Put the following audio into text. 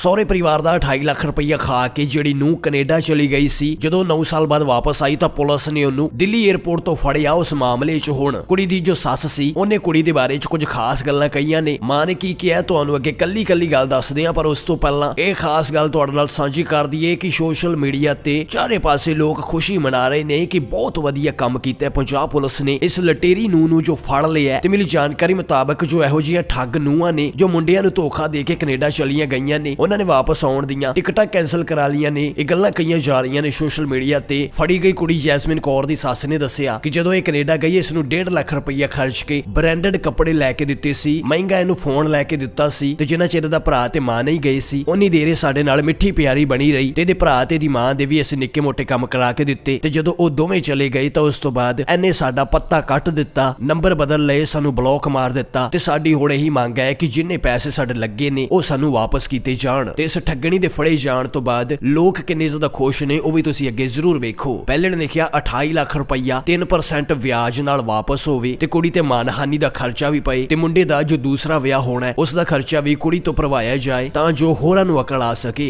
ਸਹੁਰੇ ਪਰਿਵਾਰ ਦਾ 28 ਲੱਖ ਰੁਪਈਆ ਖਾ ਕੇ ਜਿਹੜੀ ਨੂੰ ਕੈਨੇਡਾ ਚਲੀ ਗਈ ਸੀ, ਜਦੋਂ 9 ਸਾਲ ਬਾਅਦ ਵਾਪਸ ਆਈ ਤਾਂ ਪੁਲਿਸ ਨੇ ਉਹਨੂੰ ਦਿੱਲੀ 에ਅਰਪੋਰਟ ਤੋਂ ਫੜਿਆ ਉਸ ਮਾਮਲੇ 'ਚ ਹੁਣ। ਕੁੜੀ ਦੀ ਜੋ ਸੱਸ ਸੀ, ਉਹਨੇ ਕੁੜੀ ਦੇ ਬਾਰੇ 'ਚ ਕੁਝ ਖਾਸ ਗੱਲਾਂ ਕਹੀਆਂ ਨੇ। ਮਾਂ ਨੇ ਕੀ ਕਿਹਾ ਤੁਹਾਨੂੰ ਅੱਗੇ ਕੱਲੀ ਕੱਲੀ ਗੱਲ ਦੱਸਦੇ ਆ, ਪਰ ਉਸ ਤੋਂ ਪਹਿਲਾਂ ਇਹ ਖਾਸ ਗੱਲ ਤੁਹਾਡੇ ਨਾਲ ਸਾਂਝੀ ਕਰ ਦਈਏ ਕਿ ਸੋਸ਼ਲ ਮੀਡੀਆ ਤੇ ਚਾਰੇ ਪਾਸੇ ਲੋਕ ਖੁਸ਼ੀ ਮਨਾ ਰਹੇ ਨੇ ਕਿ ਬਹੁਤ ਵਧੀਆ ਕੰਮ ਕੀਤਾ ਹੈ ਪੰਜਾਬ ਪੁਲਿਸ ਨੇ। ਇਸ ਲਟੇਰੀ ਨੂੰ ਨੂੰ ਜੋ ਫੜ ਲਿਆ ਤੇ ਮਿਲੀ ਜਾਣਕਾਰੀ ਮੁਤਾਬਕ ਜੋ ਇਹੋ ਜਿਹੀਆਂ ਠੱਗ ਨੂੰਹਾਂ ਨੇ, ਜੋ ਮੁੰਡਿਆਂ ਨੂੰ ਧੋਖਾ ਦੇ ਕੇ ਕੈਨੇਡਾ ਚਲੀਆਂ ਗਈਆਂ ਨੇ ਉਹਨਾਂ ਨੇ ਵਾਪਸ ਆਉਣ ਦੀਆਂ ਟਿਕਟਾਂ ਕੈਨਸਲ ਕਰਾ ਲਈਆਂ ਨੇ। ਇਹ ਗੱਲਾਂ ਕਹੀਆਂ ਜਾ ਰਹੀਆਂ ਨੇ ਸੋਸ਼ਲ ਮੀਡੀਆ ਤੇ। ਫੜੀ ਗਈ ਕੁੜੀ ਜੈਸਮਿਨ ਕੌਰ ਦੀ ਸੱਸ ਨੇ ਦੱਸਿਆ ਕਿ ਜਦੋਂ ਇਹ ਕੈਨੇਡਾ ਗਈ, ਇਸ ਨੂੰ 1.5 ਲੱਖ ਰੁਪਈਆ ਖਰਚ ਕੇ ਬ੍ਰਾਂਡਡ ਕੱਪੜੇ ਲੈ ਕੇ ਦਿੱਤੇ ਸੀ। ਮਹਿੰਗਾ ਇਹਨੂੰ ਫੋਨ ਲੈ ਕੇ ਦਿੱਤਾ ਸੀ ਤੇ ਜਿੰਨਾ ਚਿਰ ਦਾ ਭਰਾ ਤੇ ਮਾਂ ਨਹੀਂ ਗਏ ਸੀ ਉਨੀ ਦੇਰ ਇਹ ਸਾਡੇ ਨਾਲ ਮਿੱਠੀ ਪਿਆਰੀ ਬਣੀ ਰਹੀ ਤੇ ਇਹਦੇ ਭਰਾ ਤੇ ਦੀ ਮਾਂ ਦੇ ਵੀ ਅਸੀਂ ਨਿੱਕੇ ਮੋਟੇ ਕੰਮ ਕਰਾ ਕੇ ਦਿੱਤੇ ਤੇ ਜਦੋਂ ਉਹ ਦੋਵੇਂ ਚਲੇ ਗਏ ਤਾਂ ਉਸ ਤੋਂ ਬਾਅਦ ਇਹਨੇ ਸਾਡਾ ਪੱਤਾ ਕੱਟ ਦਿੱਤਾ, ਨੰਬਰ ਬਦਲ ਲਏ, ਸਾਨੂੰ ਬਲੌਕ ਮਾਰ ਦਿੱਤਾ ਤੇ ਸਾਡੀ ਹੁਣ ਇਹੀ ਮੰਗ ਹੈ ਕਿ ਜਿੰਨੇ ਪੈਸੇ ਸਾਡੇ ਲੱਗੇ ਨੇ, ਉਹ ਸਾਨੂੰ ਵਾਪਸ ਕੀਤੇ ਜਾਣ। ਜਾਣ। ਤੇ ਇਸ ਠੱਗਣੀ ਦੇ ਫੜੇ ਜਾਣ ਤੋਂ ਬਾਅਦ ਲੋਕ ਕਿੰਨੇ ਜ਼ਿਆਦਾ ਖੁਸ਼ ਨੇ, ਉਹ ਵੀ ਤੁਸੀਂ ਅੱਗੇ ਜ਼ਰੂਰ ਵੇਖੋ। ਪਹਿਲੇ ਨੇ ਲਿਖਿਆ 28 ਲੱਖ ਰੁਪਈਆ 3% ਵਿਆਜ ਨਾਲ ਵਾਪਸ ਹੋਵੇ ਤੇ ਕੁੜੀ ਤੇ ਮਾਨਹਾਨੀ ਦਾ ਖਰਚਾ ਵੀ ਪਏ ਤੇ ਮੁੰਡੇ ਦਾ ਜੋ ਦੂਸਰਾ ਵਿਆਹ ਹੋਣਾ ਹੈ, ਉਸ ਦਾ ਖਰਚਾ ਵੀ ਕੁੜੀ ਤੋਂ ਭਰਵਾਇਆ ਜਾਏ ਤਾਂ ਜੋ ਹੋਰਾਂ ਨੂੰ ਅਕਲ ਆ ਸਕੇ।